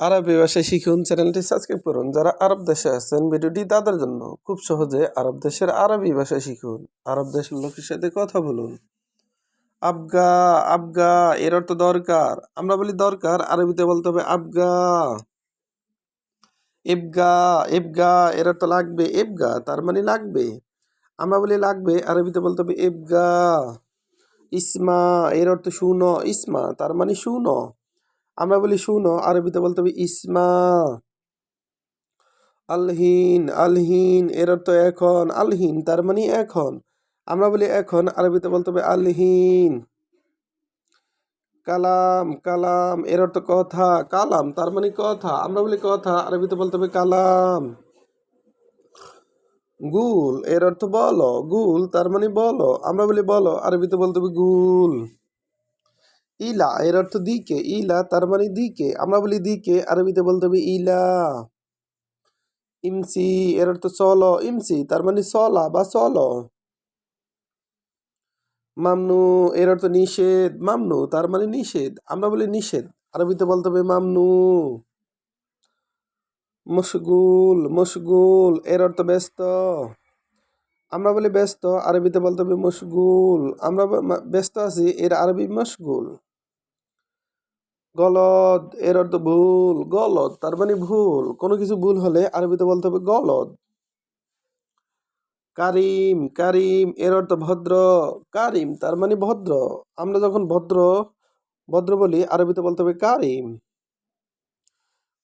আরবি ভাষা শিখুন চ্যানেলটি সাবস্ক্রাইব করুন। যারা আরব দেশে আছেন, ভিডিওটি তাদের জন্য খুব সহজে আরব দেশের আরবি ভাষা শিখুন। আরব দেশের লোকের সাথে কথা বলুন। আবগা আবগা, এর অর্থ দরকার। আমরা বলি দরকার, আরবিতে বলতে হবে আবগা। ইবগা ইবগা, এর অর্থ লাগবে ইবগা, তার মানে লাগবে। আমরা বলি লাগবে, আরবিতে বলতে হবে ইবগা। ইসমা, এর অর্থ শুনো ইসমা, তার মানে শুনো আমরা বলি, শুনো, আরবিতে বলতে হবে, ইসমা। আলহিন আলহিন, এর অর্থ এখন, আলহিন, তার মানে এখন। আমরা বলি, এখন আরবিতে বলতে হবে, আলহিন। কালাম কালাম, এর অর্থ কথা, কালাম, তার মানে কথা। আমরা বলি, কথা আরবিতে বলতে হবে, কালাম। গুল, এর অর্থ বলো, গুল, তার মানে বলো। আমরা বলি, বলো আরবিতে বলতে হবে, গুল। ইলা, এর অর্থ দিকে, ইলা তার মানে দিকে, আমরা বলি দিকে, আরবিতে বলতে হবে ইলা। ইমসি, এর অর্থ চলো ইমসি, তার মানে চলা বা চলো মামনু, এর অর্থ নিষেধ, মামনু, তার মানে নিষেধ, আমরা বলি নিষেধ, আরবিতে বলতে হবে মামনু। মশগুল মশগুল, এর অর্থ ব্যস্ত, আমরা বলি ব্যস্ত, আরবিতে বলতে হবে মশগুল, আমরা ব্যস্ত আছি, এর আরবি মশগুল। গলদ, এর অর্থ ভুল, গলদ, তার মানে ভুল। কোনো কিছু ভুল হলে আরবিতে বলতে হবে গলদ। কারিম কারিম, এর অর্থ ভদ্র। কারিম, তার মানে ভদ্র। আমরা যখন ভদ্র ভদ্র বলি, আরবিতে বলতে হবে কারিম।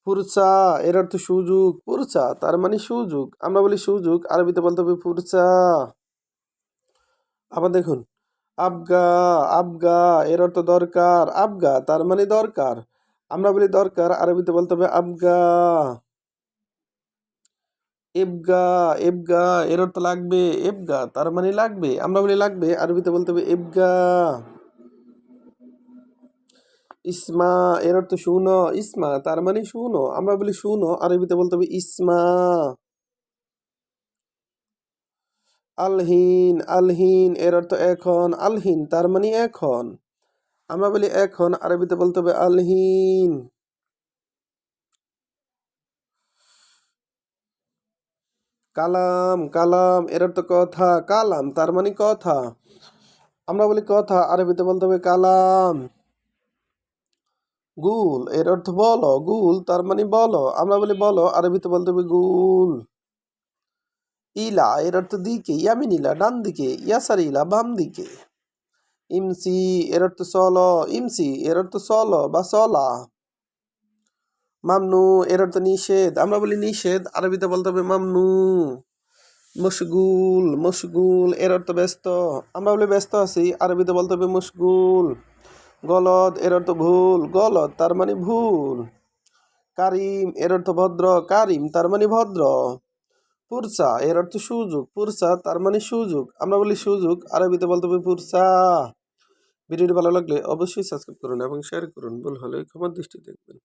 ফুরসা এর অর্থ সুযোগ। ফুরসা তার মানে সুযোগ। আমরা বলি সুযোগ, আরবিতে বলতে হবে ফুরসা আবার দেখুন আবগা আবগা, এর অর্থ দরকার, আবগা, তার মানে দরকার। আমরা বলি দরকার, আরবিতে বলতে হবে আবগা। এবগা এবগা এর অর্থ লাগবে এবগা তার মানে লাগবে। আমরা বলি লাগবে, আরবিতে বলতে হবে এবগা ইসমা, এর অর্থ শুনো, ইসমা, তার মানে শুনো। আমরা বলি শুনো, আরবিতে বলতে হবে ইসমা। আলহিন আলহিন, এর অর্থ এখন, আলহিন, তার মানে এখন। আমরা বলি এখন, আরবিতে বলতে হবে আলহিন। কালাম কালাম, এর অর্থ কথা, কালাম, তার মানে কথা। আমরা বলি কথা, আরবিতে বলতে হবে কালাম। গুল, এর অর্থ বলো, গুল, তার মানে বলো। আমরা বলি বলো, আরবিতে বলতে হবে গুল। ইলা, এর অর্থ দিকে ইয়ামিন ইলা ডান দিকে ইয়াসার ইলা বাম দিকে ইমসি, এর অর্থ চলো ইমসি, এর অর্থ চলো বা চলা মামনু, এর অর্থ নিষেধ, আমরা বলি নিষেধ, আরবিতে বলতে হবে মামনু। মশগুল মশগুল, এর অর্থ ব্যস্ত, আমরা বলি ব্যস্ত আছি, আরবিতে বলতে হবে মশগুল। গলদ, এর অর্থ ভুল, গলদ তার মানে ভুল। কারিম, এর অর্থ ভদ্র, কারিম তার মানে ভদ্র। পুরসা, এর অর্থ সুযোগ। পুরসা, তার মানে সুযোগ। আমরা বলি সুযোগ, আরবিতে বলতে হবে পুরসা। ভিডিওটি ভালো লাগলে অবশ্যই সাবস্ক্রাইব করুন এবং শেয়ার করুন। ভুল হলে ক্ষমার দৃষ্টি দেখবেন।